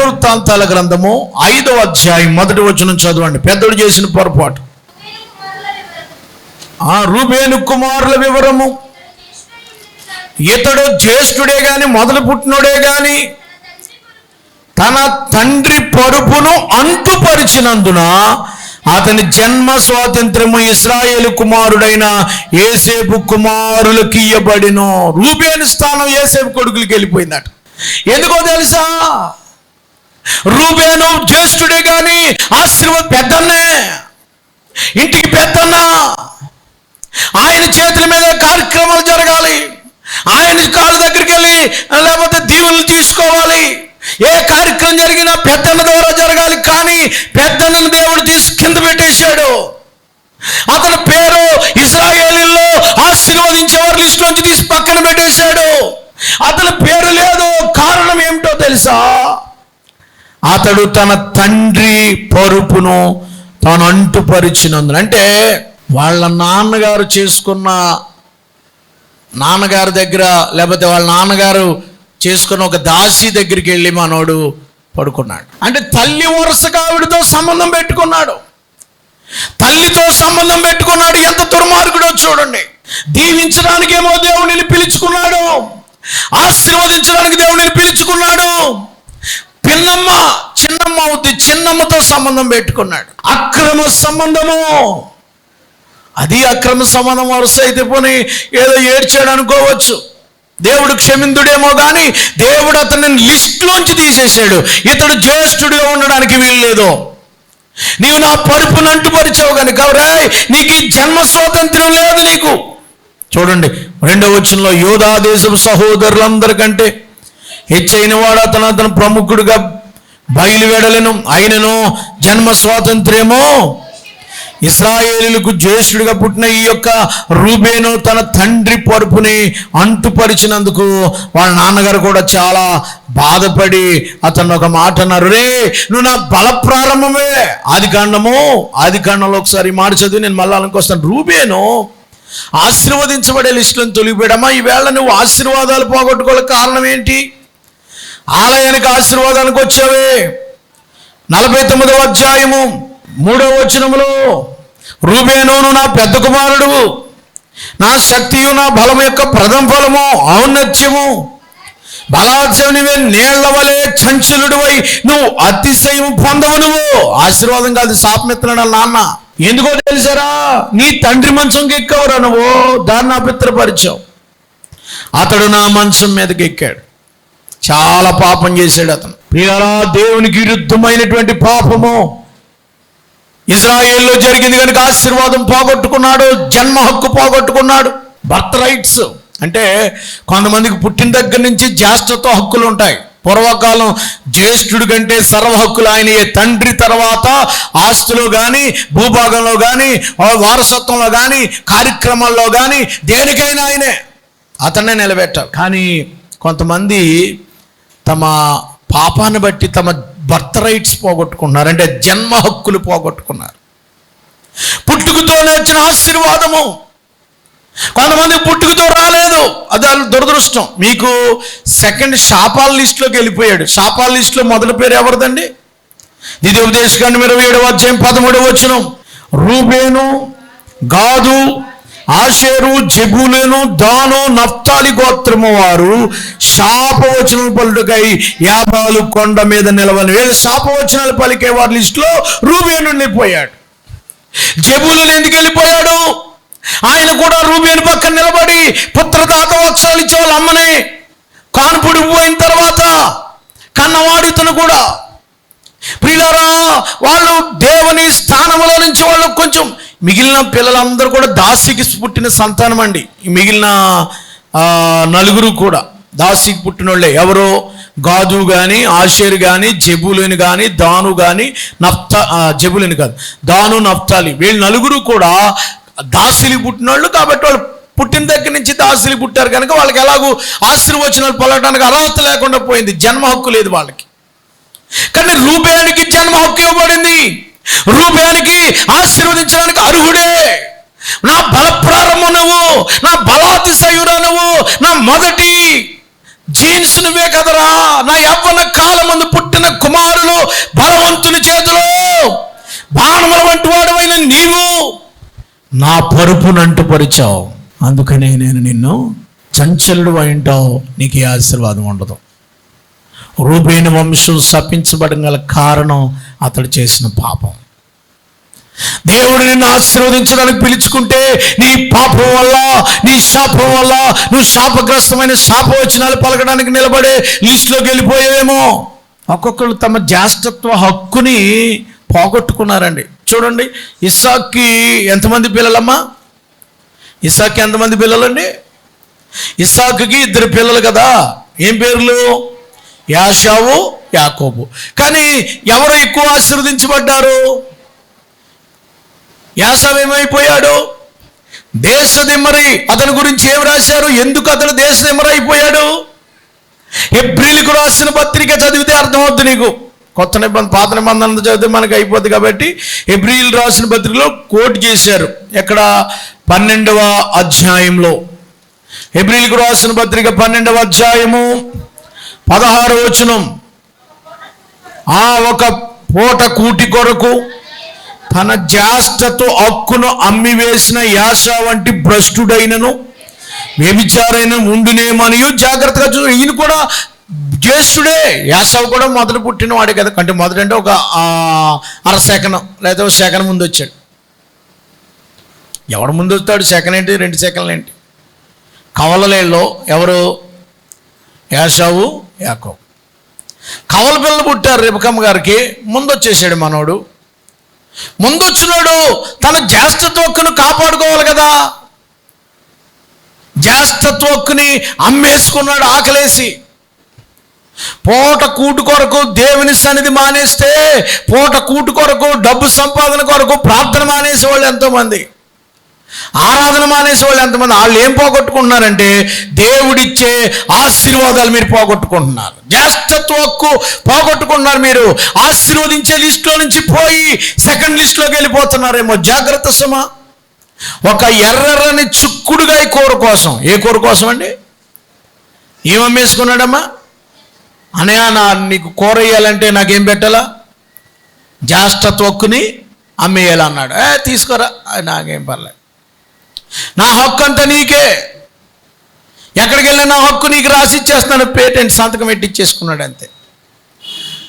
దినవృత్తాంతాల గ్రంథము ఐదవ అధ్యాయం మొదటి వచనం చదవండి. పెద్దడు చేసిన పొరపాటు. ఆ రూబేను కుమారుల వివరము. ఇతడు జ్యేష్ఠుడే గాని మొదలు పుట్టినోడే గాని తన తండ్రి పరుపును అంటుపరిచినందున అతని జన్మ స్వాతంత్రము ఇస్రాయేలు కుమారుడైన ఏసేపు కుమారులకు ఇయ్యబడిన. రూబేను స్థానం ఏసేపు కొడుకులకి వెళ్ళిపోయిందట. ఎందుకో తెలుసా? రూబేను జ్యేష్ఠుడే గాని ఆశీర్వాద పెద్దన్నే ఇంటికి పెద్దన్న. ఆయన చేతుల మీద కార్యక్రమాలు జరగాలి. ఆయన కాళ్ళ దగ్గరికి వెళ్ళి లేకపోతే దీవులు తీసుకోవాలి. ఏ కార్యక్రమం జరిగినా పెద్దన్న ద్వారా జరగాలి. కానీ పెద్దన్న దేవుడు తీసి కింద పెట్టేశాడు. అతని పేరు ఇస్రాయేలీల్లో ఆశీర్వదించేవారు లిస్ట్ నుంచి తీసి పక్కన పెట్టేశాడు. అతని పేరు లేదు. కారణం ఏమిటో తెలుసా? అతడు తన తండ్రి పరుపును తాను అంటుపరిచినందున అంటే వాళ్ళ నాన్నగారు చేసుకున్న నాన్నగారి దగ్గర లేకపోతే వాళ్ళ నాన్నగారు చేసుకున్న ఒక దాసి దగ్గరికి వెళ్ళి మనోడు పడుకున్నాడు. అంటే తల్లి వరుసగా ఆవిడతో సంబంధం పెట్టుకున్నాడు. తల్లితో సంబంధం పెట్టుకున్నాడు. ఎంత దుర్మార్గుడో చూడండి. దీవించడానికేమో దేవుడిని పిలుచుకున్నాడు. ఆశీర్వదించడానికి దేవుడిని పిలుచుకున్నాడు. చిన్నమ్మతో సంబంధం పెట్టుకున్నాడు. అక్రమ సంబంధము. అది అక్రమ సంబంధం వరుస అయితే పోనీ ఏదో ఏడ్చాడు అనుకోవచ్చు. దేవుడు క్షమిందుడేమో కానీ దేవుడు అతన్ని లిస్ట్లోంచి తీసేశాడు. ఇతడు జ్యేష్ఠుడిగా ఉండడానికి వీల్లేదు. నీవు నా పరుపును అంటుపరిచావు కనుక రాయ్ నీకు ఈ జన్మ స్వాతంత్రం లేదు నీకు. చూడండి రెండవ వచనంలో యోధా దేశపు సహోదరులందరికంటే హెచ్చైన వాడు అతను అతను ప్రముఖుడుగా బయలువెడలను. ఆయనను జన్మ స్వాతంత్ర్యమో. ఇస్రాయేలులకు జ్యేష్ఠుడిగా పుట్టిన ఈ యొక్క రూబేను తన తండ్రి పరుపుని అంటుపరిచినందుకు వాళ్ళ నాన్నగారు కూడా చాలా బాధపడి అతను ఒక మాట అన్నారు రే నువ్వు నా బల ప్రారంభమే ఆది కాండము ఆది కాండంలో ఒకసారి మాట చదివి నేను మళ్ళీ అనుకొస్తాను రూబేను ఆశీర్వదించబడే లిస్టులను తొలిగిపోయాడమ్మా ఈవేళ నువ్వు ఆశీర్వాదాలు పోగొట్టుకోవాలి కారణం ఏంటి? ఆలయానికి ఆశీర్వాదానికి వచ్చావే. నలభై తొమ్మిదవ అధ్యాయము మూడవ వచనములో రూబేనోను నా పెద్ద కుమారుడు నా శక్తియు నా బలం యొక్క ప్రథమ ఫలము ఔన్నత్యము. బలాత్సవం నీళ్ళ వలె చంచలుడివై నువ్వు అతిశయం పొందవు నువ్వు. ఆశీర్వాదం కాదు శాపమిత్రుడు నాన్న? ఎందుకో తెలుసారా? నీ తండ్రి మంచంకి ఎక్కవరా నువ్వు దాన్ని అపిత్రపరిచావు అతడు నా మంచం మీదకి ఎక్కాడు. చాలా పాపం చేశాడు అతను. ప్రియారా దేవునికి విరుద్ధమైనటువంటి పాపము. ఇజ్రాయేల్లో జరిగింది కనుక ఆశీర్వాదం పోగొట్టుకున్నాడు జన్మ హక్కు పోగొట్టుకున్నాడు. Birth rights. అంటే కొంతమందికి పుట్టిన దగ్గర నుంచి జ్యేష్ఠతో హక్కులు ఉంటాయి. పూర్వకాలం జ్యేష్ఠుడి కంటే సర్వ హక్కులు ఆయన తండ్రి తర్వాత ఆస్తులో కానీ భూభాగంలో కానీ వారసత్వంలో కానీ కార్యక్రమాల్లో కానీ దేనికైనా ఆయనే. అతన్నే నిలబెట్టారు కానీ కొంతమంది తమ పాపాన్ని బట్టి తమ బర్త్ రైట్స్ పోగొట్టుకున్నారు. అంటే జన్మ హక్కులు పోగొట్టుకున్నారు. పుట్టుకతోనే వచ్చిన ఆశీర్వాదము. కొంతమంది పుట్టుకతో రాలేదు. అది వాళ్ళ దురదృష్టం. మీకు సెకండ్ శాపాల లిస్టులోకి వెళ్ళిపోయాడు. శాపాల లిస్టులో మొదటి పేరు ఎవరిదండి? ఇది ఉపదేశకాండం ఇరవై ఏడవ అధ్యాయం పదమూడవ వచ్చిన రూబేను గాదు ఆషేరు జబులేను దాను నఫ్తాలి గోత్రము వారు శాపవచనం పలుటకై యాభాలు కొండ మీద నిలవని వీళ్ళు శాపవచనాలు పలికే వారి లిస్టులో రూబేను వెళ్ళిపోయాడు జబులు ఎందుకు వెళ్ళిపోయాడు? ఆయన కూడా రూబేను పక్కన నిలబడి పుత్రదాత వత్సరాలు ఇచ్చే వాళ్ళ అమ్మని. కాన్పుడి పోయిన తర్వాత కన్నవాడితను కూడా. ప్రియులారా వాళ్ళు దేవుని స్థానంలో నుంచి వాళ్ళు కొంచెం మిగిలిన పిల్లలందరూ కూడా దాసికి పుట్టిన సంతానం అండి మిగిలిన నలుగురు కూడా దాసికి పుట్టిన వాళ్ళే ఎవరో గాదు కానీ ఆషేరు కానీ జబులేని కానీ దాను కానీ నఫ్తా ఆ, జబులేని కాదు దాను నఫ్తాలి. వీళ్ళు నలుగురు కూడా దాసిలి పుట్టినోళ్ళు కాబట్టి వాళ్ళు పుట్టిన దగ్గర నుంచి దాసిలి పుట్టారు కనుక వాళ్ళకి ఎలాగూ ఆశీర్వచనాలు పొలటానికి అర్హత లేకుండా పోయింది. జన్మ హక్కు లేదు వాళ్ళకి. కానీ రూపేనికి జన్మ హక్కు ఇవ్వబడింది. రూపానికి ఆశీర్వదించడానికి అర్హుడే. నా బల ప్రారంభము నువ్వు నా బలాతిశయురా నువ్వు నా మొదటి జీన్స్ నువ్వే కదరా. నా యవ్వన కాలమందు పుట్టిన కుమారులు బలవంతుని చేతిలో బాణముల వంటి వాడమైన నీవు నా పరుపునంటు పరిచావు అందుకనే నేను నిన్ను చంచలుడు అయింటావు నీకు ఏ ఆశీర్వాదం ఉండదు. రూపేణ వంశం శపించబడం గల కారణం అతడు చేసిన పాపం. దేవుడు నిన్ను ఆశీర్వదించడానికి పిలుచుకుంటే నీ పాపం వల్ల నీ శాపం వల్ల నువ్వు శాపగ్రస్తమైన శాపవచనాలు పలకడానికి నిలబడే లిస్టులోకి వెళ్ళిపోయేవేమో. ఒక్కొక్కరు తమ జ్యేష్ఠత్వ హక్కుని పోగొట్టుకున్నారండి. చూడండి ఇస్సాక్కి ఎంతమంది పిల్లలమ్మా? ఇస్సాక్కి ఎంతమంది పిల్లలండి? ఇస్సాకుకి ఇద్దరు పిల్లలు కదా. ఏం పేర్లు? యాషావు యాకోబు. కానీ ఎవరు ఎక్కువ ఆశీర్వదించబడ్డారు? యాసవ్ ఏమైపోయాడు? దేశదిమ్మరి అతని గురించి ఏం రాశారు? ఎందుకు అతను దేశ దిమ్మరైపోయాడు ఎబ్రిల్కు రాసిన పత్రిక చదివితే అర్థమవుద్ది నీకు. కొత్త నిబంధన పాత నిబంధన చదివితే మనకి అయిపోద్ది కాబట్టి ఎబ్రిల్ రాసిన పత్రికలో కోట్ చేశారు. ఎక్కడ? పన్నెండవ అధ్యాయంలో. ఎబ్రిల్కు రాసిన పత్రిక పన్నెండవ అధ్యాయము. పదహారు వచనం. ఆ ఒక పూట కూటి కొరకు తన జాస్తతో హక్కును అమ్మివేసిన యాస వంటి భ్రష్టుడైనను వ్యభిచారైన ఉండునేమనియు జాగ్రత్తగా చూ ఈయన కూడా జ్యేష్ఠుడే. యాసవ్ కూడా మొదలు పుట్టిన వాడే కదా అంటే మొదటంటే ఒక అర సెకనం లేదా ఒక సెకన్ ముందు వచ్చాడు. ఎవడు ముందు వస్తాడు? సెకండ్ ఏంటి రెండు సెకండ్లు ఏంటి కవలలేళ్ళలో ఎవరు? యాషావు యాకో కవల పిల్లలు పుట్టారు రేపకమ్మ గారికి. ముందు వచ్చేసాడు మనోడు. ముందొచ్చినాడు తన జ్యేష్ఠత్వక్కును కాపాడుకోవాలి కదా. జ్యేష్ఠత్వక్కుని అమ్మేసుకున్నాడు ఆకలేసి. పూట కూటు కొరకు దేవుని సన్నిధి మానేస్తే పూట కూటు కొరకు డబ్బు సంపాదన కొరకు ప్రార్థన మానేసే వాళ్ళు ఎంతోమంది. ఆరాధన మానేసే వాళ్ళు ఎంతమంది? వాళ్ళు ఏం పోగొట్టుకుంటున్నారంటే దేవుడిచ్చే ఆశీర్వాదాలు మీరు పోగొట్టుకుంటున్నారు. జ్యేష్ఠత్వ హక్కు పోగొట్టుకుంటున్నారు మీరు. ఆశీర్వదించే లిస్టులో నుంచి పోయి సెకండ్ లిస్టులోకి వెళ్ళిపోతున్నారేమో. జాగ్రత్త సుమా. ఒక ఎర్రని చుక్కుడుగా ఈ కూర కోసం. ఏ కూర కోసం అండి ఏమమ్మేసుకున్నాడమ్మా అనయా నా నీకు కూర వేయాలంటే నాకేం పెట్టాలా? జ్యేష్ఠత్వక్కుని అమ్మేయాలన్నాడు. ఏ తీసుకోరా. నాకేం పర్లేదు. నా హక్కు అంతా నీకే. ఎక్కడికి వెళ్ళినా నా హక్కు నీకు రాసి ఇచ్చేస్తున్నాడు పేటెంట్ సంతకం పెట్టించేసుకున్నాడు అంతే.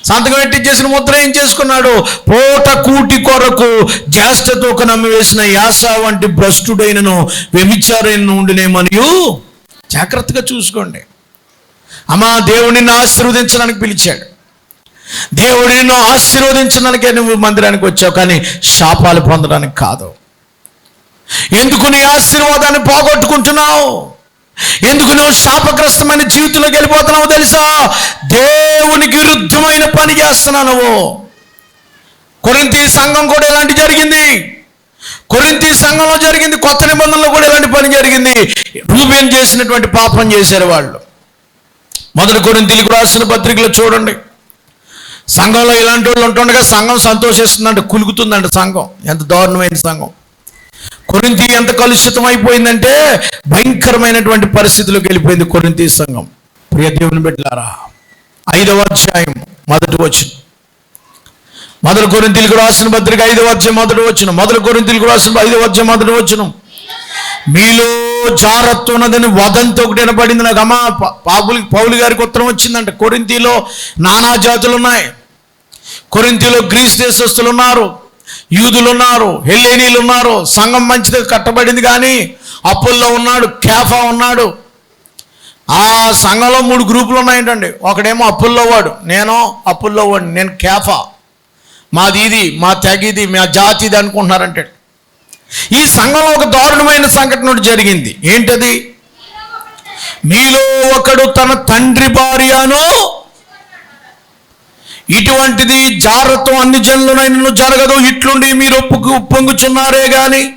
సంతకం పెట్టించేసిన ముద్ర ఏం చేసుకున్నాడు? పూట కూటి కొరకు జ్యేష్ఠతో నమ్మి వేసిన యాస వంటి భ్రష్టుడైనను వ్యభిచారైన ఉండినేమనియు? జాగ్రత్తగా చూసుకోండి. అమ్మా దేవుడిని నిన్ను ఆశీర్వదించడానికి పిలిచాడు. దేవుడు నిన్ను ఆశీర్వదించడానికే నువ్వు మందిరానికి వచ్చావు కానీ శాపాలు పొందడానికి కాదు. ఎందుకు నీ ఆశీర్వాదాన్ని పోగొట్టుకుంటున్నావు? ఎందుకు నువ్వు శాపగ్రస్తమైన జీవితంలోకి వెళ్ళిపోతున్నావు తెలుసా? దేవునికి విరుద్ధమైన పని చేస్తున్నావు నువ్వు. కొరింతి సంఘం కూడా ఇలాంటి జరిగింది. కొరింతి సంఘంలో జరిగింది కొత్త నిబంధనలో కూడా ఇలాంటి పని జరిగింది. రూబేన్ చేసినటువంటి పాపం చేశారు వాళ్ళు. మొదటి కొరింతీలకు రాసిన పత్రికలు చూడండి. సంఘంలో ఇలాంటి వాళ్ళు ఉంటుండగా సంఘం సంతోషిస్తుందంటే కులుగుతుందంట సంఘం. ఎంత దారుణమైన సంఘం. కొరింతి ఎంత కలుషితం అయిపోయిందంటే భయంకరమైనటువంటి పరిస్థితిలోకి వెళ్ళిపోయింది కొరింతి సంఘం. ప్రియ దేవుని బిడ్డలారా ఐదవ అధ్యాయం మొదటి వచ్చిన మొదటి కొరింతీలకు రాసిన పత్రిక ఐదవ అధ్యాయం మొదటి వచ్చిన మొదటి కొరింతీలకు రాసిన ఐదవ అధ్యాయం మొదటి వచ్చిన మీలో జాగ్రత్త ఉన్నదని వదంతో ఒకటి వినపడింది. నాకు అమ్మ పాపులు పౌలు గారికి ఉత్తరం వచ్చిందంట. కొరింతిలో నానా జాతులు ఉన్నాయి. కొరింతీలో గ్రీస్ దేశస్తులు ఉన్నారు. యూదులు ఉన్నారు హెల్లేనీలు ఉన్నారు సంఘం మంచిది కట్టబడింది కానీ అప్పుల్లో ఉన్నాడు కేఫా ఉన్నాడు. ఆ సంఘంలో మూడు గ్రూపులు ఉన్నాయంటండి. ఒకడేమో అప్పుల్లో వాడు నేను అప్పుల్లో వాడు నేను కేఫా మాది ఇది మా తెగ ఇది మా జాతి ఇది అనుకుంటున్నారంటే. ఈ సంఘంలో ఒక దారుణమైన సంఘటన జరిగింది. ఏంటది? మీలో ఒకడు తన తండ్రి భార్యను ఇటువంటిది జాగ్రత్త అన్ని జనులనైనను జరగదు. ఇట్లుండి మీరు ఒప్పుకు ఉప్పొంగుచున్నారే గాని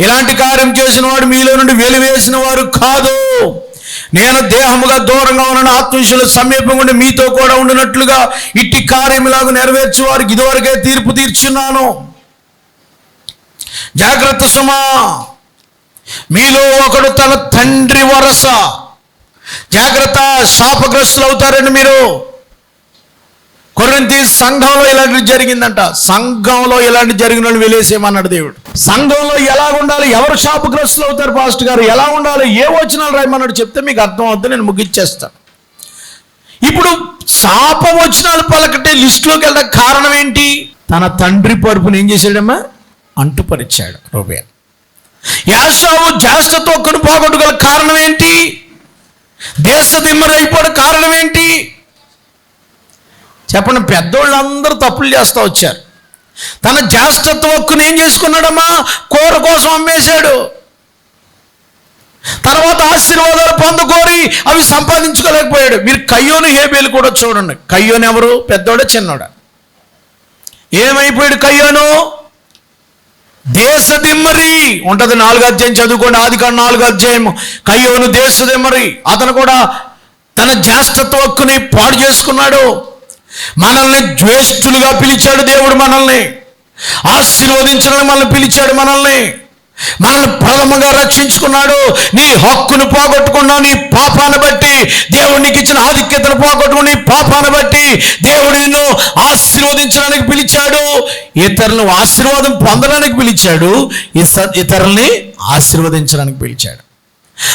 ఇలాంటి కార్యం చేసిన వాడు మీలో నుండి వెలివేసిన వారు కాదు. నేను దేహముగా దూరంగా ఉన్న ఆత్మీయుల సమీపం ఉండి మీతో కూడా ఉండినట్లుగా ఇట్టి కార్యములాగా నెరవేర్చి వారికి ఇదివరకే తీర్పు తీర్చున్నాను. జాగ్రత్త సుమా. మీలో ఒకడు తన తండ్రి వరస. జాగ్రత్త శాపగ్రస్తులు అవుతారండి మీరు. కొరింతి సంఘంలో ఇలాంటి జరిగిందంట. సంఘంలో ఇలాంటి జరిగిన వాళ్ళు వెలేసేమన్నాడు దేవుడు. సంఘంలో ఎలా ఉండాలి? ఎవరు శాపగ్రస్తులు అవుతారు పాస్టర్ గారు? ఎలా ఉండాలి? ఏ వచనాలు రాయమన్నాడు చెప్తే మీకు అర్థం అవుతుంది నేను ముగిచ్చేస్తాను. ఇప్పుడు శాప వచనాలు పలకటే లిస్టులోకి వెళ్ళడం కారణం ఏంటి? తన తండ్రి పరుపుని ఏం చేశాడమ్మా? అంటుపరిచాడు రూబేన్ యాసావు జాస్టతో ఒక్కడు పోగొట్టుగల కారణం ఏంటి? దేశ దిమ్మరి కారణం ఏంటి? చెప్పండి పెద్దోళ్ళందరూ తప్పులు చేస్తూ వచ్చారు. తన జ్యేష్ఠత్వ హక్కుని ఏం చేసుకున్నాడమ్మా? కూర కోసం అమ్మేశాడు. తర్వాత ఆశీర్వాదాలు పొందుకోరి అవి సంపాదించుకోలేకపోయాడు. మీరు కయ్యోను హేబేలు కూడా చూడండి. కయ్యోను ఎవరు? పెద్దోడా చిన్నోడా? ఏమైపోయాడు కయ్యోను? దేశదిమ్మరి. ఉంటుంది నాలుగు అధ్యాయం చదువుకోండి. ఆది కాదు నాలుగు అధ్యాయం కయ్యోను దేశదిమ్మరి. అతను కూడా తన జ్యేష్ఠత్వ హక్కుని పాడు చేసుకున్నాడు. మనల్ని జ్యేష్ఠులుగా పిలిచాడు దేవుడు మనల్ని. ఆశీర్వదించడానికి మనల్ని పిలిచాడు మనల్ని. మనల్ని ప్రథమంగా రక్షించుకున్నాడు. నీ హక్కును పోగొట్టుకున్నావు నీ పాపాన్ని బట్టి దేవుడు నీకు ఇచ్చిన ఆధిక్యతను పోగొట్టుకుని నీ పాపాన్ని బట్టి దేవుడు నిన్ను ఆశీర్వదించడానికి పిలిచాడు. ఇతరులను ఆశీర్వాదం పొందడానికి పిలిచాడు. ఇతరుల్ని ఆశీర్వదించడానికి పిలిచాడు.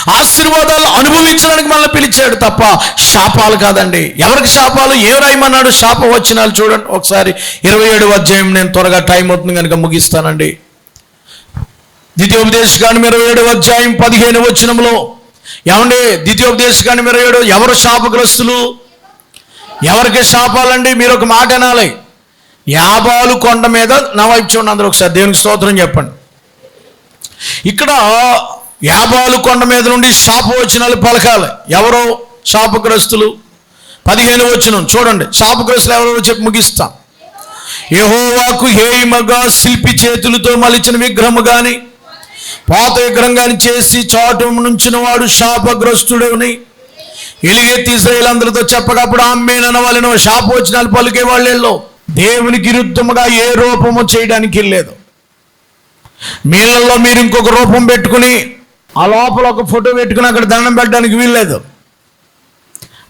ఆశీర్వాదాలు అనుభవించడానికి మనల్ని పిలిచాడు తప్ప శాపాలు కాదండి. ఎవరికి శాపాలు? ఏ రాయమన్నాడు? శాప వచ్చినాలు చూడండి. ఒకసారి ఇరవై ఏడు అధ్యాయం నేను త్వరగా టైం అవుతుంది కనుక ముగిస్తానండి. ద్వితీయోపదేశకాండం ఇరవై ఏడు అధ్యాయం పదిహేను వచనంలో ఏమండి? ద్వితీయోపదేశకాండం ఇరవై ఏడు ఎవరు శాపగ్రస్తులు? ఎవరికి శాపాలండి? మీరు ఒక మాట అనాలి. యాబాలు కొండ మీద నా వైపు చూడండి అందరూ ఒకసారి. దేవునికి స్తోత్రం చెప్పండి. ఇక్కడ యాబాలు కొండ మీద నుండి శాప వచనాలు పలకాలి. ఎవరో శాపగ్రస్తులు పదిహేను వచనం చూడండి శాపగ్రస్తులు ఎవరో చెప్పి ముగిస్తాం. యహోవాకు హేయిమగా శిల్పి చేతులతో మలిచిన విగ్రహము గాని పాత విగ్రహం కానీ చేసి చాటు నుంచిన వాడు శాపగ్రస్తుడని ఎలుగెత్తి ఇస్రాయేలందరితో చెప్పకప్పుడు అమ్మేనన్న వాళ్ళను శాపవచనాలు పలికే వాళ్ళెల్లో దేవునికి విరుద్ధముగా ఏ రూపము చేయడానికి లేదు. మీళ్ళల్లో మీరు ఇంకొక రూపం పెట్టుకుని ఆ లోపల ఒక ఫోటో పెట్టుకుని అక్కడ దండం పెట్టడానికి వీల్లేదు.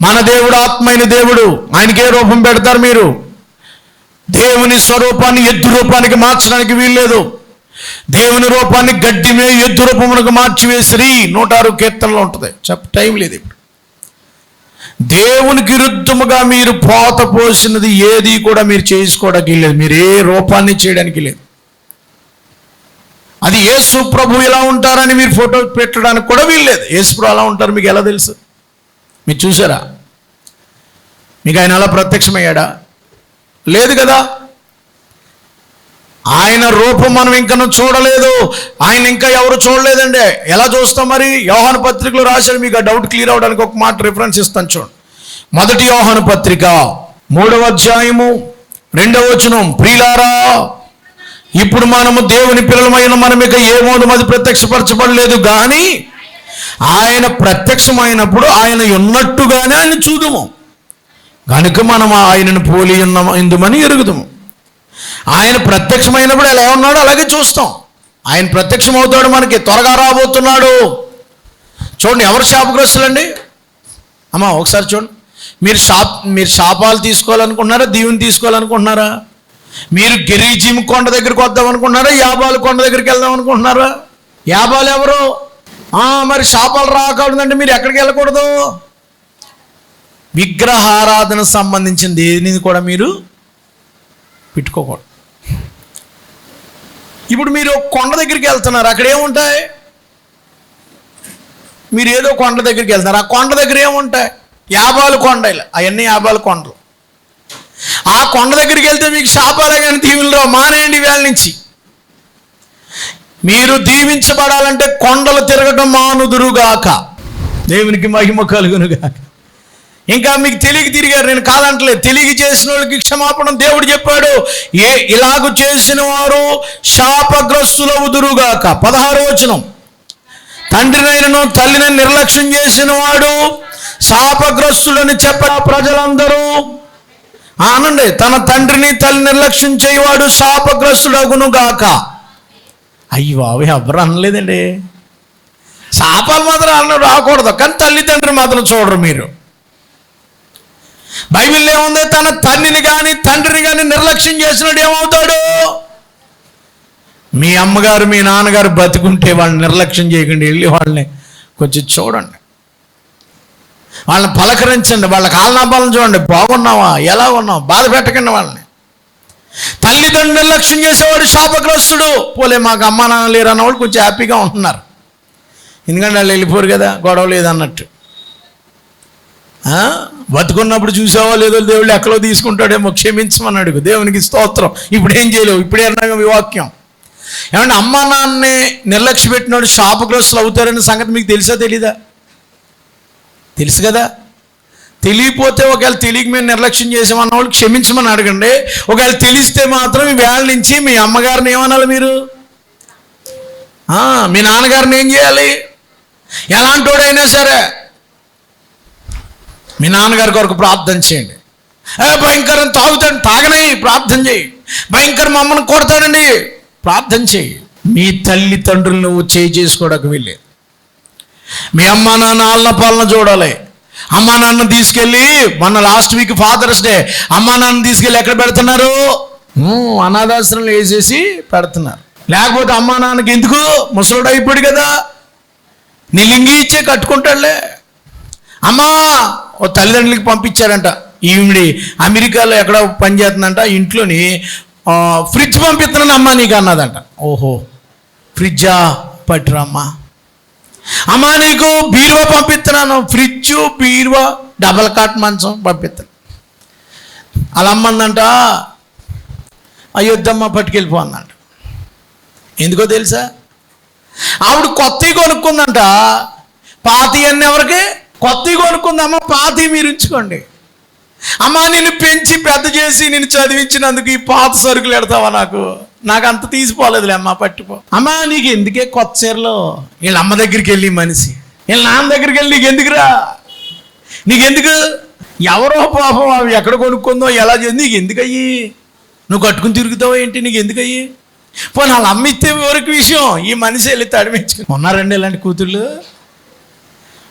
మన దేవుడు ఆత్మైన దేవుడు ఆయనకే రూపం పెడతారు మీరు? దేవుని స్వరూపాన్ని ఎద్దు రూపానికి మార్చడానికి వీల్లేదు. దేవుని రూపాన్ని గడ్డిమే ఎద్దు రూపమునకు మార్చివేసిరి. నూట ఆరు కీర్తనలో ఉంటుంది. చెప్ప టైం లేదు ఇప్పుడు. దేవునికి విరుద్ధముగా మీరు పోత పోసినది ఏది కూడా మీరు చేసుకోవడానికి లేదు మీరు ఏ రూపాన్ని చేయడానికి లేదు అది యేసు ప్రభు ఎలా ఉంటారని మీరు ఫోటో పెట్టడానికి కూడా వీల్లేదు. యేసు ప్రభు అలా ఉంటారు మీకు ఎలా తెలుసు? మీరు చూసారా? మీకు ఆయన అలా ప్రత్యక్షమయ్యాడా? లేదు కదా? ఆయన రూపం మనం ఇంకా చూడలేదు. ఆయన ఇంకా ఎవరు చూడలేదండి. ఎలా చూస్తాం మరి? యోహాను పత్రికలో రాశారు మీకు ఆ డౌట్ క్లియర్ అవడానికి ఒక మాట రిఫరెన్స్ ఇస్తాను చూడండి. మొదటి యోహాను పత్రిక మూడవ అధ్యాయము రెండవ వచనం. ప్రియులారా ఇప్పుడు మనము దేవుని పిల్లలమైన మనం ఇక ఏమోదు అది ప్రత్యక్షపరచబడలేదు కానీ ఆయన ప్రత్యక్షమైనప్పుడు ఆయన ఉన్నట్టుగానే ఆయన చూదుము. కనుక మనం ఆయనను పోలి ఉన్న ఇందుమని ఎరుగుదాము. ఆయన ప్రత్యక్షమైనప్పుడు ఎలా ఉన్నాడో అలాగే చూస్తాం. ఆయన ప్రత్యక్షమవుతాడు మనకి త్వరగా రాబోతున్నాడు. చూడండి ఎవరు శాపగ్రస్తులండి? అమ్మా ఒకసారి చూడండి. మీరు షాప్ మీరు శాపాలు తీసుకోవాలనుకుంటున్నారా? దీవుని తీసుకోవాలనుకుంటున్నారా? మీరు గిరిజిమ్ కొండ దగ్గరికి వద్దాం అనుకుంటున్నారా? యాబాలు కొండ దగ్గరికి వెళ్దాం అనుకుంటున్నారా? యాబాలు ఎవరు? మరి శాపాలు రాకూడదంటే మీరు ఎక్కడికి వెళ్ళకూడదు? విగ్రహారాధన సంబంధించిన దేనిని కూడా మీరు పెట్టుకోకూడదు. ఇప్పుడు మీరు కొండ దగ్గరికి వెళ్తున్నారు అక్కడ ఏముంటాయి? మీరు ఏదో కొండ దగ్గరికి వెళ్తున్నారు ఆ కొండ దగ్గర ఏముంటాయి? యాభాలు కొండలు అవన్నీ యాభాలు కొండలు. ఆ కొండ దగ్గరికి వెళ్తే మీకు శాపాలే కానీ దీవులు రావు. మానేయండి వేళ నుంచి. మీరు దీవించబడాలంటే కొండలు తిరగటం మానుదురుగాక. దేవునికి మహిమ కలుగునుగాక. ఇంకా మీకు తెలియక తిరిగారు. నేను కాదంటలేదు. తెలియక చేసిన వాళ్ళకి క్షమాపణ దేవుడు చెప్పాడు. ఏ ఇలాగ చేసిన వారు శాపగ్రస్తులవుదురుగాక. పదహారు వచనం. తండ్రినైనను తల్లిని నిర్లక్ష్యం చేసిన వాడు శాపగ్రస్తులని చెప్ప ప్రజలందరూ ఆనండి తన తండ్రిని తల్లి నిర్లక్ష్యం చేయవాడు శాపగ్రస్తుడగును గాక అయ్యో అవి ఎవరు అనలేదండి. శాపాలు మాత్రం అన్న రాకూడదు కానీ తల్లిదండ్రులు మాత్రం చూడరు మీరు. బైబిల్ ఏముంది? తన తల్లిని కానీ తండ్రిని కానీ నిర్లక్ష్యం చేసినాడు ఏమవుతాడు? మీ అమ్మగారు మీ నాన్నగారు బతుకుంటే వాళ్ళని నిర్లక్ష్యం చేయకండి వెళ్ళి వాళ్ళని కొంచెం చూడండి. వాళ్ళని పలకరించండి వాళ్ళ కాలనాపాలను చూడండి బాగున్నావా ఎలా ఉన్నావు బాధ పెట్టకండి వాళ్ళని. తల్లిదండ్రులు నిర్లక్ష్యం చేసేవాడు శాపగ్రస్తుడు. పోలే మాకు అమ్మా నాన్న లేరు అన్నవాళ్ళు కొంచెం హ్యాపీగా ఉంటున్నారు. ఎందుకంటే వాళ్ళు వెళ్ళిపోరు కదా గొడవ లేదన్నట్టు. బతుకున్నప్పుడు చూసావో లేదో దేవుళ్ళు ఎక్కడో తీసుకుంటాడేమో క్షమించమన్నాడు అడుగు. దేవునికి స్తోత్రం. ఇప్పుడు ఏం చేయలేవు ఇప్పుడే అన్నా వివాక్యం. వాక్యం ఏమంటే అమ్మా నాన్నే నిర్లక్ష్య పెట్టినాడు శాపగ్రస్తులు అవుతారనే సంగతి మీకు తెలుసా తెలీదా? తెలుసు కదా? తెలియపోతే ఒకవేళ తెలియక మేము నిర్లక్ష్యం చేసామన్న వాళ్ళు క్షమించమని అడగండి. ఒకవేళ తెలిస్తే మాత్రం వేళ నుంచి మీ అమ్మగారిని ఏమనాలి మీరు? మీ నాన్నగారిని ఏం చేయాలి? ఎలాంటి వాడైనా సరే మీ నాన్నగారి కొరకు ప్రార్థన చేయండి. భయంకరం తాగుతాడు తాగని ప్రార్థన చేయి. భయంకరం మా అమ్మను కొడతాడండి. ప్రార్థన చేయి. మీ తల్లిదండ్రులు నువ్వు చేయి చేసుకోవడానికి వెళ్ళేది మీ అమ్మ నాన్న ఆలన పాలన చూడాలి. అమ్మా నాన్న తీసుకెళ్ళి మొన్న లాస్ట్ వీక్ ఫాదర్స్ డే అమ్మా నాన్న తీసుకెళ్ళి ఎక్కడ పెడుతున్నారు? అనాథాశ్రమంలో వేసేసి పెడుతున్నారు. లేకపోతే అమ్మా నాన్నకి ఎందుకు? ముసలుడు అయిపోయాడు కదా. నీ లింగి ఇచ్చే కట్టుకుంటాడులే. అమ్మా ఓ తల్లిదండ్రులకి పంపించారంట ఈవిడి అమెరికాలో ఎక్కడ పని చేస్తుందంట ఇంట్లోని ఫ్రిడ్జ్ పంపిస్తున్నాను అమ్మా నీకు అన్నదంట. ఓహో ఫ్రిడ్జా పట్టురమ్మా అమ్మా నీకు బీరువా పంపిస్తున్నాను. ఫ్రిడ్జ్ బీరువా డబల్ కాట్ మంచం పంపిస్తాను. అలా అమ్మందంట అయోధ్యమ్మ పట్టుకెళ్ళిపో అందంట ఎందుకో తెలుసా? ఆవిడ కొత్తవి కొనుక్కుందంట. పాతి అన్న ఎవరికి? కొత్తవి కొనుక్కుందమ్మ పాతి మీరు ఉంచుకోండి. అమ్మా నిన్ను పెంచి పెద్ద చేసి నేను చదివించినందుకు ఈ పాత సరుకులు ఎడతావా నాకు? నాకు అంత తీసిపోలేదులే అమ్మా పట్టిపో. అమ్మా నీకు ఎందుకే కొత్త చీరలో? వీళ్ళ అమ్మ దగ్గరికి వెళ్ళి మనిషి. వీళ్ళ నాన్న దగ్గరికి వెళ్ళి నీకు ఎందుకురా? నీకెందుకు ఎవరో పాపం అవి ఎక్కడ కొనుక్కుందో ఎలా చేసి నీకు ఎందుకయ్యి? నువ్వు కట్టుకుని తిరుగుతావు ఏంటి? నీకు ఎందుకయ్యి? పోనీ వాళ్ళ అమ్మ ఇస్తే వరకు విషయం ఈ మనిషి వెళ్ళి తడిమించుకుని ఉన్నారండి ఇలాంటి కూతుళ్ళు?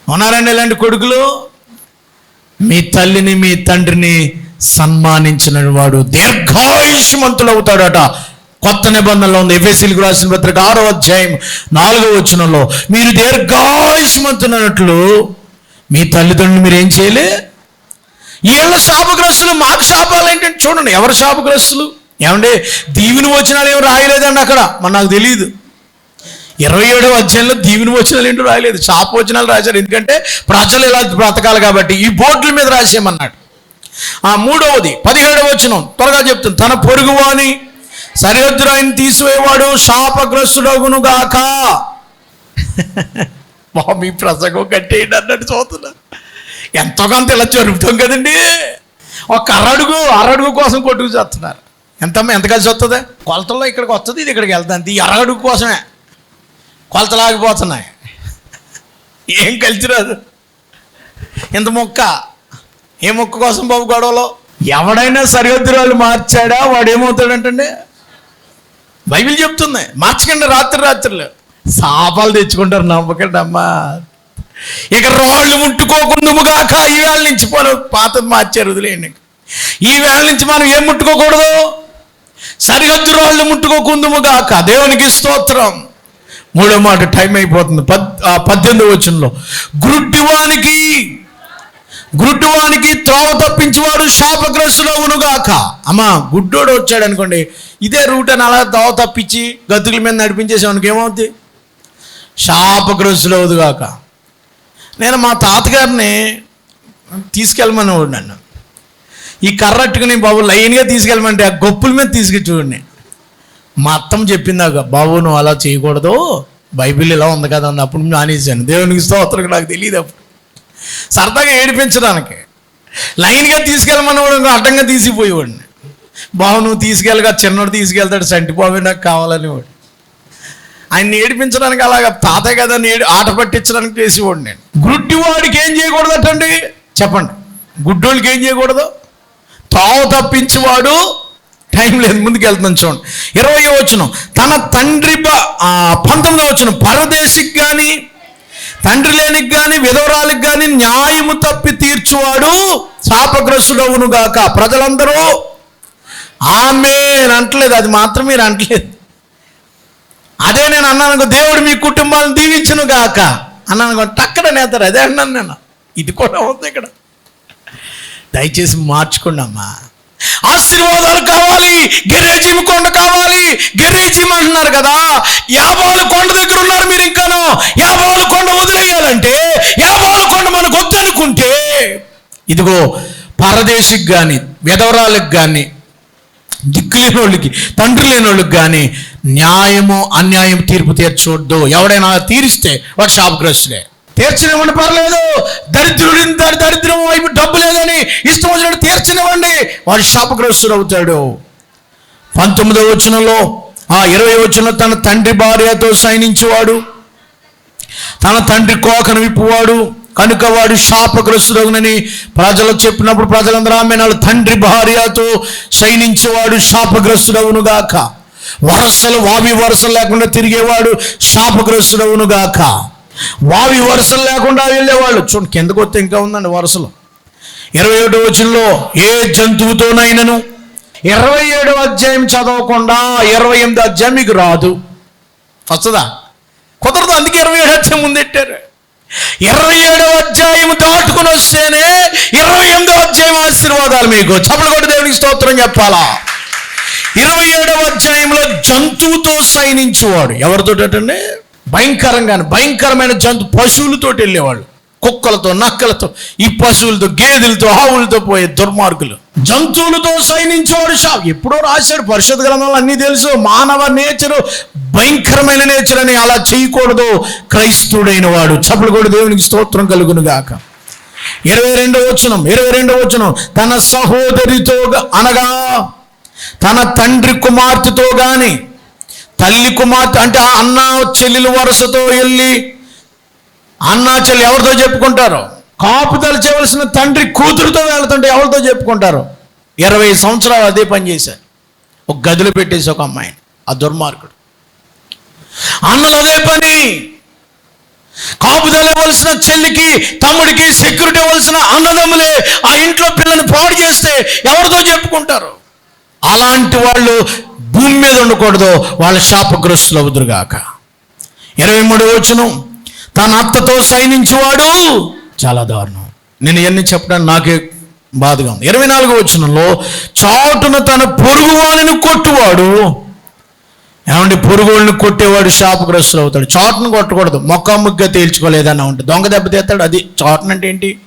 ఉన్నారండి ఇలాంటి కొడుకులు? మీ తల్లిని మీ తండ్రిని సన్మానించిన వాడు దీర్ఘాయుష్మంతులు అవుతాడట కొత్త నిబంధనలో ఉంది. ఎఫ్ఎస్సీలకు రాసిన పత్రిక ఆరో అధ్యాయం నాలుగో వచనంలో మీరు దీర్ఘాయుష్మంతున్నట్లు మీ తల్లిదండ్రులు మీరు ఏం చేయలే? వీళ్ళ శాపగ్రస్తులు మాకు శాపాలు ఏంటంటే చూడండి ఎవరు శాపగ్రస్తులు? ఏమంటే దీవిని వచనాలు ఏమి రాయలేదండి అక్కడ? మరి నాకు తెలియదు ఇరవై ఏడవ అధ్యాయంలో దీవిని వచనాలు ఏంటో రాయలేదు. శాప వచనాలు రాశారు. ఎందుకంటే ప్రజలు ఇలా బ్రతకాలి కాబట్టి ఈ బోర్డుల మీద రాసేయమన్నాడు. ఆ మూడవది పదిహేడవ వచనం త్వరగా చెప్తుంది తన పొరుగువాని సరిహద్దు ఆయన తీసివేవాడు శాపగ్రస్తుడగును గాక మా మీ ప్రసంగం కట్టేయండి అన్నట్టు చూస్తున్నా ఎంతో కొంత ఇలా జరుపుతాం కదండి. ఒక అరడుగు అరడుగు కోసం కొట్టుకు చేస్తున్నారు. ఎంత ఎంత కలిసి వస్తుంది కొలతల్లో ఇక్కడికి వస్తుంది ఇది ఇక్కడికి వెళ్తుంది. ఈ అరడుగు కోసమే కొలతలాగిపోతున్నాయి ఏం కలిసి రాదు. ఇంత మొక్క ఏ మొక్క కోసం బాబు గొడవలో? ఎవడైనా సరిహద్దురాలు మార్చాడా? వాడు ఏమవుతాడంటండి? బైబిల్ చెప్తుంది. మార్చకండి రాత్రి రాత్రులు. శాపాలు తెచ్చుకుంటారు నమ్మకండి అమ్మా. ఇక రాళ్ళు కాక ఈ వేళ నుంచి మనం పాతది మార్చారు వదిలేయండి. ఈ వేళ నుంచి మనం ఏం ముట్టుకోకూడదు? సరిహద్దు రాళ్ళు ముట్టుకోకుందుముగాక దేవునికి స్తోత్రం. మూడో మాట టైం అయిపోతుంది. పద్ ఆ, పద్దెనిమిది వచ్చినలో గుడ్డివానికి గుడ్డివానికి త్రోవ తప్పించేవాడు శాపగ్రస్తుడవునుగాక. అమ్మా గుడ్డోడు వచ్చాడు అనుకోండి ఇదే రూట్ అని అలా దోవ తప్పించి గతుకుల మీద నడిపించేసేవానికి ఏమవుద్ది? శాపగ్రస్తుడవుదుగాక నేను మా తాతగారిని తీసుకెళ్ళమనేవాడు నన్ను. ఈ కర్రట్టుకుని బాబు లైన్గా తీసుకెళ్ళమంటే ఆ గొప్పుల మీద తీసుకెళ్ళి మా అత్తమ్మ చెప్పిందాక బాబు నువ్వు అలా చేయకూడదు. బైబిల్ ఇలా ఉంది కదా అని అప్పుడు మానేశాను దేవునికి స్తోత్రం నాకు తెలియదు అప్పుడు. సరదాగా ఏడిపించడానికి. లైన్గా తీసుకెళ్ళమన్నవాడు ఇంకా అడ్డంగా తీసిపోయేవాడిని. బాబు నువ్వు తీసుకెళ్ళగా చిన్నోడు తీసుకెళ్తాడు సంటి బాబు నాకు కావాలని వాడు. ఆయన ఏడిపించడానికి అలాగా తాతయ్య కదా నేడు ఆట పట్టించడానికి చేసేవాడు నేను. గుడ్డివాడికి ఏం చేయకూడదటండి? చెప్పండి. గుడ్డోళ్ళకి ఏం చేయకూడదు? తావు తప్పించేవాడు టైం లేదు ముందుకు వెళ్తున్నాను చూడండి. ఇరవై వచ్చిన తన తండ్రి బ- పంతొమ్మిదో వచ్చిన పరదేశికి కానీ తండ్రి లేనికి కానీ విధవరాలకు కానీ న్యాయము తప్పి తీర్చువాడు శాపగ్రస్తుడవునుగాక. ప్రజలందరూ ఆమె అంటలేదు. అది మాత్రం మీరు అంటలేదు. అదే నేను అన్నాను దేవుడు మీ కుటుంబాలను దీవించును గాక. అన్నాను టక్కడ నేతారు. అదే అన్నాను నేను. ఇది కూడా ఉంది ఇక్కడ. దయచేసి మార్చుకోండమ్మా ఆశీర్వాదాలు కావాలి. గిరేజీమ కొండ కావాలి. గిరేజీమ అంటున్నారు కదా. యాభాలు కొండ దగ్గర ఉన్నారు మీరు ఇంకాను. యాభాలు కొండ వదిలేయాలంటే యాభాలు కొండ మనకు వద్దనుకుంటే ఇదిగో పరదేశికి కానీ విధవరాలకు కానీ దిక్కు లేని వాళ్ళకి తండ్రి లేని వాళ్ళకి కానీ న్యాయము అన్యాయం తీర్పు తీర్చొద్దు. ఎవడైనా తీరిస్తే వాడు శాపగ్రస్తుడే. తీర్చనివ్వండి పర్లేదు. దరిద్రుడి దరిద్రం వైపు డబ్బు లేదని ఇష్టం వచ్చినట్టు తీర్చనివ్వండి. వాడు శాపగ్రస్తుడు అవుతాడు. పంతొమ్మిదో వచనంలో ఆ ఇరవై వచనంలో తన తండ్రి భార్యతో సైనించేవాడు. తన తండ్రి కోకను విప్పువాడు. కనుక వాడు శాపగ్రస్తుడగునని ప్రజలు చెప్పినప్పుడు ప్రజలందరూ ఆమె నాడు తండ్రి భార్యతో శయనించేవాడు శాపగ్రస్తుడవునుగాక వరసలు వావి వరసలు లేకుండా తిరిగేవాడు శాపగ్రస్తుడవునుగాక వావి వరసలు లేకుండా వెళ్ళేవాళ్ళు. చూడండి కిందకు వస్తే ఇంకా ఉందండి వరసలు. ఇరవై ఒకటో వచనంలో ఏ జంతువుతోనైనను ఇరవై ఏడో అధ్యాయం చదవకుండా ఇరవై ఎనిమిది అధ్యాయం మీకు రాదు. వస్తుందా? కుదరదు అందుకే ఇరవై ఏడు అధ్యాయం ముందెట్టారు ఇరవై ఏడవ అధ్యాయం దాటుకుని వస్తేనే ఇరవై ఎనిమిదో అధ్యాయం ఆశీర్వాదాలు మీకు. చప్పలు కొట్టి దేవునికి స్తోత్రం చెప్పాలా? ఇరవై ఏడవ అధ్యాయంలో జంతువుతో సైనించేవాడు. ఎవరితోటండి భయంకరంగా భయంకరమైన జంతు పశువులతో వెళ్ళేవాళ్ళు. కుక్కలతో నక్కలతో ఈ పశువులతో గేదెలతో ఆవులతో పోయే దుర్మార్గులు. జంతువులతో సైనించేవాడు షా ఎప్పుడో రాశాడు పరిషత్ గ్రంథంలో అన్నీ తెలుసు. మానవ నేచరు భయంకరమైన నేచర్ అని అలా చేయకూడదు. క్రైస్తవుడైన వాడు. చప్పుడు కూడా దేవునికి స్తోత్రం కలుగును గాక ఇరవై రెండో వచనం ఇరవై రెండో వచనం. తన సహోదరితో అనగా తన తండ్రి కుమార్తెతో గాని తల్లి కుమార్తె అంటే ఆ అన్న చెల్లెలు వరుసతో వెళ్ళి అన్నాచలు ఎవరితో చెప్పుకుంటారు? కాపు చేయవలసిన తండ్రి కూతురుతో వెళ్తుంటే ఎవరితో చెప్పుకుంటారు? ఇరవై సంవత్సరాలు అదే పని చేశారు ఒక గదిలో పెట్టేసి ఒక అమ్మాయిని ఆ దుర్మార్గుడు. అన్నలు అదే పని. కాపుదల ఇవ్వాల్సిన చెల్లికి తమ్ముడికి సెక్యూరిటీ ఇవ్వాల్సిన అన్నదమ్ములే ఆ ఇంట్లో పిల్లని పాడు చేస్తే ఎవరితో చెప్పుకుంటారు? అలాంటి వాళ్ళు భూమి మీద ఉండకూడదు వాళ్ళ శాపగ్రస్తులు అవుదురుగాక. ఇరవై మూడు వచ్చును తన అత్తతో సైనించేవాడు చాలా దారుణం. నేను ఇవన్నీ చెప్పడానికి నాకే బాధగా ఉంది. ఇరవై నాలుగో వచనంలో చాటున తన పొరుగు వాణిని కొట్టువాడు. ఏమండి పొరుగుల్ని కొట్టేవాడు శాపగ్రస్తులు అవుతాడు. చాటును కొట్టకూడదు. మొక్కముగ్గా తేల్చుకోలేదన్న ఉంటుంది దొంగ దెబ్బ తీస్తాడు. అది చాటును అంటే ఏంటి?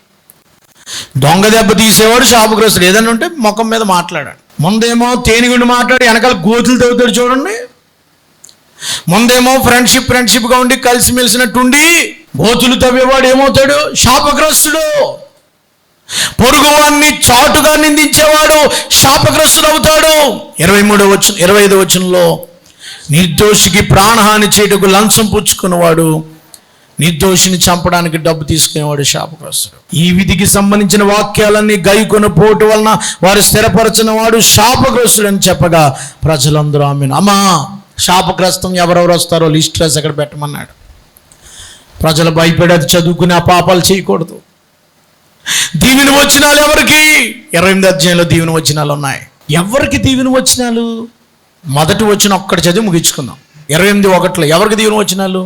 దొంగ దెబ్బ తీసేవాడు శాపగ్రస్తుడు. ఏదన్నా ఉంటే ముఖం మీద మాట్లాడాడు ముందేమో తేనిగుండి మాట్లాడి వెనకాల గోతులు తవ్వుతాడు చూడండి. ముందేమో ఫ్రెండ్షిప్ ఫ్రెండ్షిప్గా ఉండి కలిసిమెలిసినట్టుండి బోతులు తవ్వేవాడు ఏమవుతాడు? శాపగ్రస్తుడు. పొరుగువాన్ని చాటుగా నిందించేవాడు శాపగ్రస్తుడు అవుతాడు ఇరవై మూడో వచ్చిన ఇరవై ఐదో వచనంలో నిర్దోషికి ప్రాణహాని చేయటకు లంచం పుచ్చుకున్నవాడు నిర్దోషిని చంపడానికి డబ్బు తీసుకునేవాడు శాపగ్రస్తుడు. ఈ విధికి సంబంధించిన వాక్యాలన్నీ గైకొని పోటు వలన వారు స్థిరపరచిన వాడు శాపగ్రస్తుడు అని చెప్పగా ప్రజలందరూ ఆమెను. అమ్మా! శాపగ్రస్తం ఎవరెవరు వస్తారో లిస్ట్ రాసి అక్కడ పెట్టమన్నాడు. ప్రజలు భయపడి అది చదువుకుని ఆ పాపాలు చేయకూడదు. దీవెన వచ్చినాలు ఎవరికి? ఇరవై ఎనిమిది అధ్యాయంలో దీవెన వచ్చినాలు ఉన్నాయి. ఎవరికి దీవెన వచ్చినాలు మొదటి వచ్చిన ఒక్కటి చదివి ముగించుకుందాం. ఇరవై ఎనిమిది ఒకటిలో ఎవరికి దీవెన వచ్చినాలు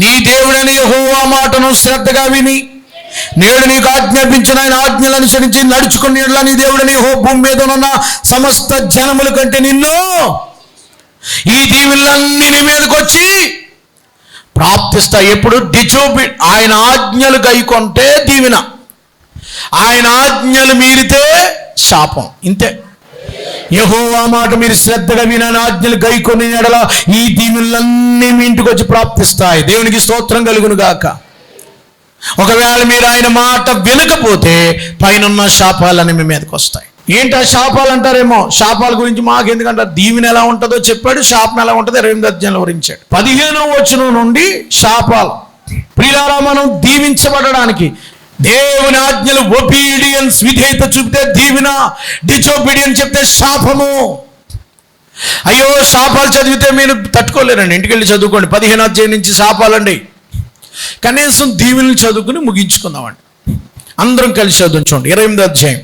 నీ దేవుడని హోవా మాటను శ్రద్ధగా విని నేడు నీకు ఆజ్ఞాపించిన ఆయన ఆజ్ఞలు అనుసరించి నడుచుకుని నీ దేవుడని హో భూమి మీద ఉన్న సమస్త జనముల కంటే నిన్ను ఈ దీవులన్నీ నీ మీదకి వచ్చి ప్రాప్తిస్తా. ఎప్పుడు డిచోబి ఆయన ఆజ్ఞలు గైకొంటే దీవెన. ఆయన ఆజ్ఞలు మీరితే శాపం. ఇంతే. యహోవా మాట మీరు శ్రద్ధగా వినని ఆజ్ఞలు గైకొని ఎడల ఈ దీవులన్నీ మీ ఇంటికి వచ్చి ప్రాప్తిస్తాయి. దేవునికి స్తోత్రం కలుగును గాక. ఒకవేళ మీరు ఆయన మాట వినకపోతే పైనున్న శాపాలన్నీ మీ మీదకి వస్తాయి ఏంటా శాపాలు అంటారేమో? శాపాల గురించి మాకు ఎందుకంటే దీవెన ఎలా ఉంటుందో చెప్పాడు శాపం ఎలా ఉంటుందో ఇరవై ఎనిమిది అధ్యాయంలో వివరించాడు. పదిహేనో వచనం నుండి శాపాలు. ప్రియారా మనం దీవించబడడానికి దేవుని ఆజ్ఞలు ఒబీడియన్స్ విధేయత చూపితే దీవెన డిజోబీడియన్ చెప్తే శాపము. అయ్యో శాపాలు చదివితే మీరు తట్టుకోలేరండి. ఇంటికి వెళ్ళి చదువుకోండి. పదిహేను అధ్యాయం నుంచి శాపాలండి. కనీసం దీవెనలు చదువుకుని ముగించుకుందామండి. అందరం కలిసి చదువుకోండి ఇరవై ఎనిమిది అధ్యాయం.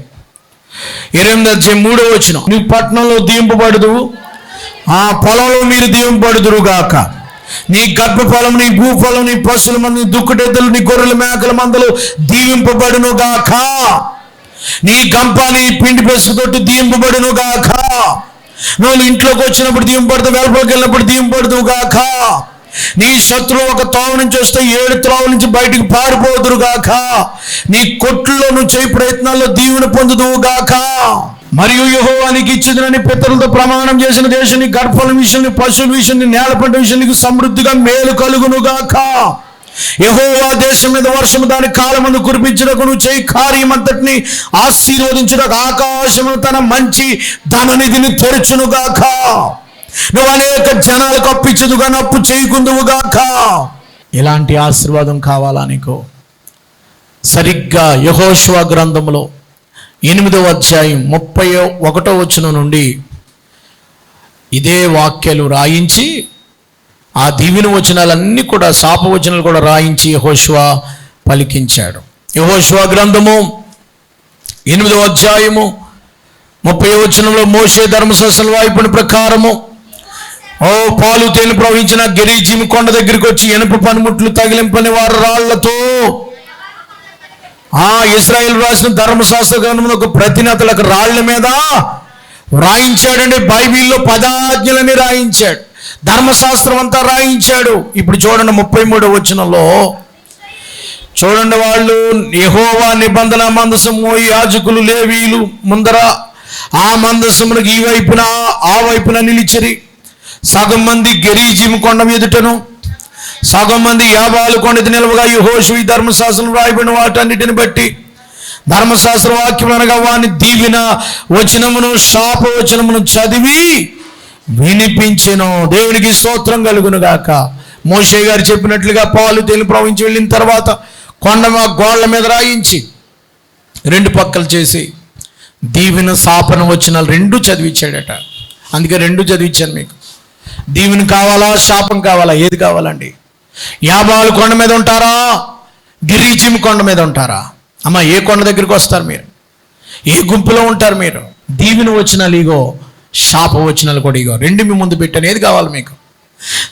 ఎనిమిది అధ్యాయం మూడో వచ్చిన నీ పట్టణంలో దీంపబడదు ఆ పొలంలో మీరు దీంపబడుదురు గాక. నీ గర్భఫలం నీ భూఫలం నీ పశువుల మంది నీ దుక్కుటెద్దలు నీ గొర్రెల మేకల మందలు దీవింపబడును గాక. నీ గంప నీ పిండి పెసుకుతోటి దీంపబడును గాక. నువ్వు ఇంట్లోకి వచ్చినప్పుడు దీంపడుతూ వెలుపలికి వెళ్ళినప్పుడు దీంపడుతూ గాక. నీ శత్రువు ఒక త్రోవ నుంచి వస్తే ఏడు త్రోవ నుంచి బయటికి పారిపోదురుగాక నీ కొట్లో నువ్వు చేయి ప్రయత్నాల్లో దీవెన పొందుదువుగాక మరియు యహోవానికి ఇచ్చిందని పితరులతో ప్రమాణం చేసిన దేశాన్ని గర్భల విషయాన్ని పశువుల విషయాన్ని నేల పంట విషయానికి సమృద్ధిగా మేలు కలుగును గాక. యహోవా దేశం మీద వర్షం దాని కాలమందు కురిపించుటకు నువ్వు చేయి కార్యమంతటిని ఆశీర్వదించుటకు ఆకాశము తన మంచి ధననిధిని తెరచునుగాక నువ్వు అనేక జనాలకు అప్పించదుగా అప్పు చేయకుందువుగాక. ఇలాంటి ఆశీర్వాదం కావాలా నీకు? సరిగ్గా యహోశివ గ్రంథంలో ఎనిమిదవ అధ్యాయం ముప్పై ఒకటో వచనం నుండి ఇదే వాక్యాలు రాయించి ఆ దీవెన వచనాలన్నీ కూడా శాప వచనాలు కూడా రాయించి యహోశివ పలికించాడు. యహోశివ గ్రంథము ఎనిమిదవ అధ్యాయము ముప్పై వచనంలో మోసే ధర్మశాస్త్రం వాయిపుని ప్రకారము ఓ పాలు తేను ప్రవహించిన గిరిజీమి కొండ దగ్గరికి వచ్చి ఎనుపు పనిముట్లు తగిలింపని వారు రాళ్ళతో. ఆ ఇస్రాయేల్ రాసిన ధర్మశాస్త్ర గ్రంథంలో ఒక ప్రతినతలకు రాళ్ళ మీద రాయించాడండి. బైబిల్లో పదాజ్ఞలని రాయించాడు. ధర్మశాస్త్రం అంతా రాయించాడు. ఇప్పుడు చూడండి ముప్పై మూడో వచనంలో. చూడండి వాళ్ళు నిహోవా నిబంధన మందసము యాజకులు లేవీలు ముందర ఆ మందసమునకు ఈ వైపున ఆ వైపున నిలిచిరి. సగం మంది గెరీజిము కొండ ఎదుటను సగం మంది యాభాలు కొండ నిలవగా యహోషు ఈ ధర్మశాస్త్రం రాయబడిన వాటన్నిటిని బట్టి ధర్మశాస్త్ర వాక్యం అనగా వాని దీవిన వచనమును శాప వచనమును చదివి వినిపించెను. దేవునికి స్తోత్రం కలుగును గాక. మోషే గారు చెప్పినట్లుగా పాలు తేలి ప్రవహించి వెళ్ళిన తర్వాత కొండ గోళ్ళ గోళ్ళ మీద రాయించి రెండు పక్కలు చేసి దీవెన శాపన వచనాలు రెండు చదివించాడట అందుకే రెండు చదివించాను మీకు. దీవెన కావాలా? శాపం కావాలా? ఏది కావాలండి? యాభాలు కొండ మీద ఉంటారా? గిరీచిమి కొండ మీద ఉంటారా? అమ్మ ఏ కొండ దగ్గరికి వస్తారు మీరు? ఏ గుంపులో ఉంటారు మీరు? దీవెన వచ్చినాలు ఇగో శాప వచ్చినాలు కూడా ఇగో. రెండు మీ ముందు పెట్టాను. ఏది కావాలి మీకు?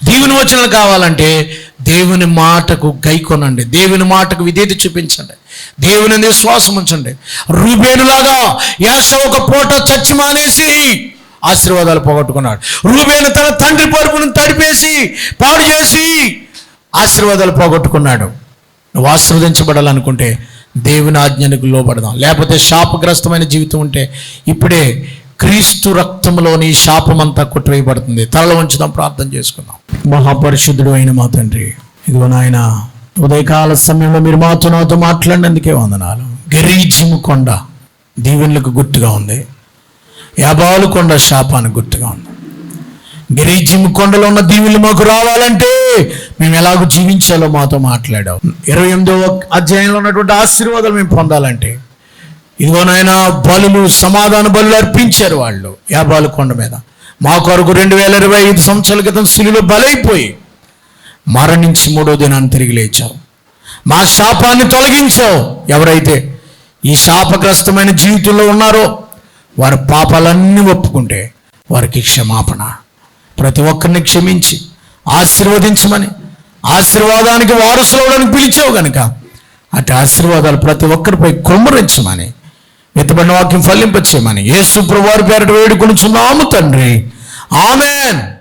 దేవుని వచనాలు కావాలంటే దేవుని మాటకు గైకొనండి దేవుని మాటకు విధేత చూపించండి. దేవుని మీద శ్వాసం ఉంచండి. రూబేనులాగా యాస ఒక పూట చచ్చి మానేసి ఆశీర్వాదాలు పోగొట్టుకున్నాడు. రూబేను తన తండ్రి పరుపును తడిపేసి పాడు చేసి ఆశీర్వాదాలు పోగొట్టుకున్నాడు. నువ్వు ఆశీర్వదించబడాలనుకుంటే దేవుని ఆజ్ఞలకు లోపడదాం లేకపోతే శాపగ్రస్తమైన జీవితం ఉంటే ఇప్పుడే క్రీస్తు రక్తంలోని శాపమంతా కొట్టివేయబడుతుంది. తలలో ఉంచుదాం ప్రార్థన చేసుకుందాం. మహాపరిశుద్ధుడు అయిన మా తండ్రి ఇదిగో నాయన ఉదయకాల సమయంలో మీరు మాతో నాతో మాట్లాడినందుకే వందనాలు. గరీజిము కొండ దీవెనలకు గుర్తుగా ఉంది. యాబాలు కొండ శాపానికి గుర్తుగా ఉంది గిరిజిమ్ కొండలో ఉన్న దీవులు మాకు రావాలంటే మేము ఎలాగో జీవించాలో మాతో మాట్లాడావు. ఇరవై ఎనిమిదవ అధ్యాయంలో ఉన్నటువంటి ఆశీర్వాదాలు మేము పొందాలంటే. ఇదిగోనైనా బలులు సమాధాన బలులు అర్పించారు వాళ్ళు యాబాలు కొండ మీద. మా కొరకు రెండు వేల ఇరవై ఐదు సంవత్సరాల క్రితం సిలులో బలైపోయి మరణించి మూడో దినాన్ని తిరిగి లేచావు. మా శాపాన్ని తొలగించావు. ఎవరైతే ఈ శాపగ్రస్తమైన జీవితంలో ఉన్నారో వారి పాపాలన్నీ ఒప్పుకుంటే వారికి క్షమాపణ. ప్రతి ఒక్కరిని క్షమించి ఆశీర్వదించమని ఆశీర్వాదానికి వారసులవడానికి పిలిచావు కనుక అటు ఆశీర్వాదాలు ప్రతి ఒక్కరిపై కుమ్మరించమని విత్తబడిన వాక్యం ఫలింపచేయమని యేసు ప్రభు వారి పేరట వేడుకొనుచున్నాము తండ్రి. ఆమెన్.